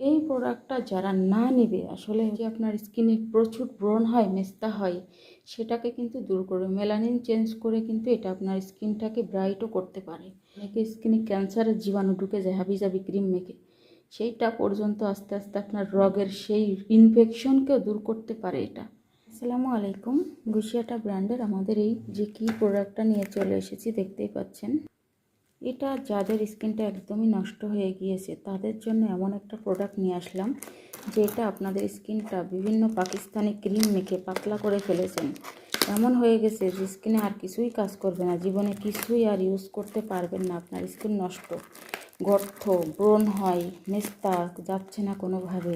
এই প্রোডাক্টটা যারা না নেবে, আসলে যে আপনার স্কিনে প্রচুর ব্রণ হয়, মেস্তা হয়, সেটাকে কিন্তু দূর করবে। মেলানিন চেঞ্জ করে কিন্তু এটা আপনার স্কিনটাকে ব্রাইটও করতে পারে। অনেকে স্কিনে ক্যান্সারের জীবাণু ঢুকে যায়, হাবি জাবি ক্রিম মেখে সেইটা পর্যন্ত আস্তে আস্তে আপনার রগের সেই ইনফেকশনকেও দূর করতে পারে এটা। আসসালামু আলাইকুম। গুছিয়াটা ব্র্যান্ডের আমাদের এই যে কী প্রোডাক্টটা নিয়ে চলে এসেছি, দেখতেই পাচ্ছেন। এটা যাদের স্কিনটা একদমই নষ্ট হয়ে গিয়েছে, তাদের জন্য এমন একটা প্রোডাক্ট নিয়ে আসলাম, যেটা আপনাদের স্কিনটা বিভিন্ন পাকিস্তানি ক্রিম মেখে পাতলা করে ফেলেছেন। এমন হয়ে গেছে যে স্কিনে আর কিছুই কাজ করবে না, জীবনে কিছুই আর ইউজ করতে পারবেন না, আপনার স্কিন নষ্ট। গর্ত, ব্রণ হয়, মেস্তা যাচ্ছে না কোনোভাবে।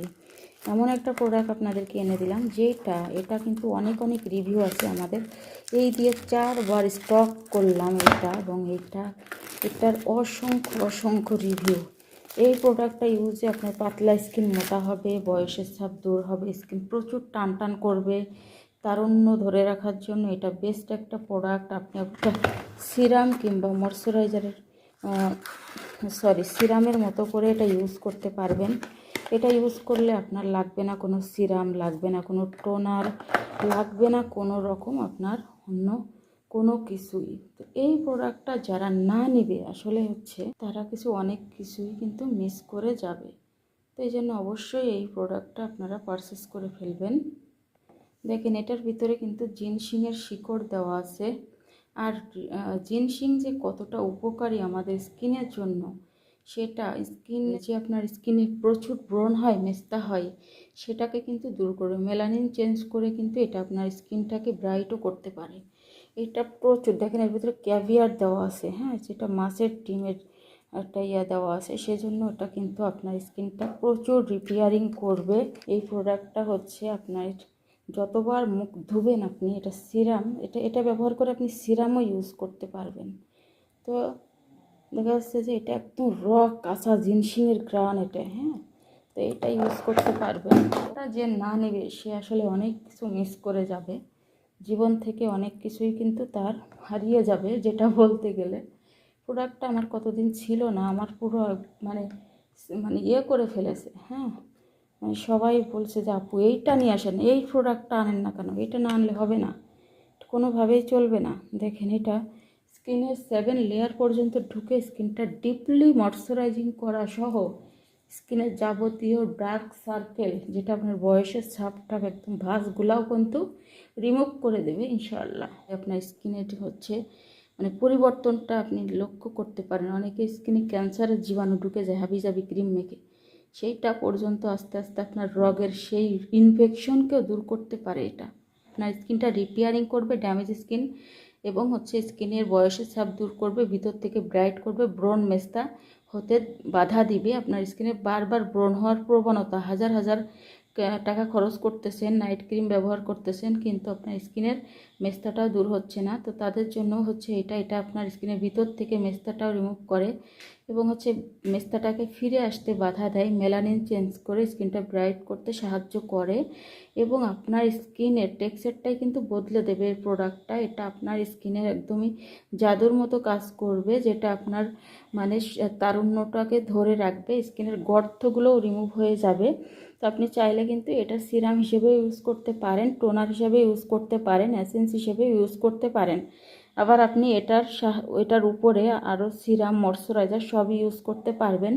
এমন একটা প্রোডাক্ট আপনাদেরকে এনে দিলাম, যেটা, এটা কিন্তু অনেক অনেক রিভিউ আছে আমাদের। এই দিয়ে চারবার স্টক করলাম এটা, এবং এটা এটার অসংখ্য অসংখ্য রিভিউ এই প্রোডাক্টটা ইউজে আপনার পাতলা স্কিন মোটা হবে, বয়সের ছাপ দূর হবে স্কিন প্রচুর টান টান করবে। তারুণ্য ধরে রাখার জন্য এটা বেস্ট একটা প্রোডাক্ট আপনি একটা সিরাম কিংবা ময়শ্চারাইজারের সরি সিরামের মতো করে এটা ইউজ করতে পারবেন। এটা ইউজ করলে আপনার লাগবে না কোনো সিরাম লাগবে না কোনো টোনার লাগবে না কোনো রকম আপনার অন্য কোনো কিছুই। তো এই প্রোডাক্টটা যারা না নেবে, আসলে হচ্ছে তারা কিছু অনেক কিছুই কিন্তু মিস করে যাবে। তো এই জন্য অবশ্যই এই প্রোডাক্টটা আপনারা পারচেস করে ফেলবেন। দেখেন, এটার ভিতরে কিন্তু জিনসিংয়ের শিকড় দেওয়া আছে। আর জিনসিং যে কতটা উপকারী আমাদের স্কিনের জন্য, সেটা স্কিন যে আপনার স্কিনে প্রচুর ব্রণ হয়, মেস্তা হয়, সেটাকে কিন্তু দূর করবে মেলানিন চেঞ্জ করে কিন্তু এটা আপনার স্কিনটাকে ব্রাইটও করতে পারে। এটা প্রচুর। দেখেন, এর ভিতরে ক্যাভিয়ার দেওয়া আছে হ্যাঁ? যেটা মাছের ডিমের একটা ইয়া দেওয়া আছে। সেজন্য এটা কিন্তু আপনার স্কিনটা প্রচুর রিপেয়ারিং করবে। এই প্রোডাক্টটা হচ্ছে আপনার যতবার মুখ ধুবেন আপনি, এটা সিরাম এটা এটা ব্যবহার করে আপনি সিরামও ইউজ করতে পারবেন। তো দেখা যাচ্ছে যে এটা একদম র কাঁচা জিনসিংয়ের গ্রান এটা হ্যাঁ? তো এটা ইউজ করতে পারবেন। এটা যে না নেবে, সে আসলে অনেক কিছু মিস করে যাবে। জীবন থেকে অনেক কিছুই কিন্তু তার হারিয়ে যাবে, যেটা বলতে গেলে। প্রোডাক্টটা আমার কতদিন ছিল না, আমার পুরো মানে মানে ইয়ে করে ফেলেছে হ্যাঁ? মানে সবাই বলছে যে, আপু, এইটা নিয়ে আসেন, এই প্রোডাক্টটা আনেন না কেন? এটা না আনলে হবে না। কোনোভাবেই চলবে না। দেখেন এটা স্কিনের সেভেন লেয়ার পর্যন্ত ঢুকে স্কিনটা ডিপলি ময়শ্চারাইজিং করা সহ স্কিনের যাবতীয় ডার্ক সার্কেল, যেটা আপনার বয়সের ছাপটা একদম ভাঁজগুলাও কিন্তু রিমুভ করে দেবে, ইনশাআল্লাহ। আপনার স্কিনে হচ্ছে মানে পরিবর্তনটা আপনি লক্ষ্য করতে পারেন। অনেকে স্কিনে ক্যান্সারের জীবাণু ঢুকে যায় হাবি জাবি ক্রিম মেখে। সেইটা পর্যন্ত আস্তে আস্তে আপনার রগের সেই ইনফেকশনকেও দূর করতে পারে এটা। আপনার স্কিনটা রিপেয়ারিং করবে ড্যামেজ স্কিন এবং হচ্ছে স্কিনের বয়সের ছাপ দূর করবে, ভিতর থেকে ব্রাইট করবে ব্রণ মেস্তা হতে বাধা দিবে। আপনার স্কিনে বারবার ব্রণ হওয়ার প্রবণতা, হাজার হাজার টাকা খরচ করতেছেন, নাইট ক্রিম ব্যবহার করতেছেন, কিন্তু আপনার স্কিনের মেস্তাটাও দূর হচ্ছে না। তো তাদের জন্য হচ্ছে এটা এটা আপনার স্কিনের ভিতর থেকে মেস্তাটাও রিমুভ করে। এবং হচ্ছে মেস্তাটাকে ফিরে আসতে বাধা দেয়, মেলানিন চেঞ্জ করে স্কিনটা ব্রাইট করতে সাহায্য করে এবং আপনার স্কিনের টেক্সচারটাই কিন্তু বদলে দেবে। এই প্রোডাক্টটা, এটা আপনার স্কিনের একদমই জাদুর মতো কাজ করবে, যেটা আপনার মানে তারুণ্যটাকে ধরে রাখবে, স্কিনের গর্তগুলোও রিমুভ হয়ে যাবে। তো আপনি চাইলে কিন্তু এটা সিরাম হিসেবে ইউজ করতে পারেন টোনার হিসেবে ইউজ করতে পারেন অ্যাসেন্স হিসেবে ইউজ করতে পারেন। আবার আপনি এটার এটার উপরে আরও সিরাম ময়শ্চারাইজার সবই ইউজ করতে পারবেন।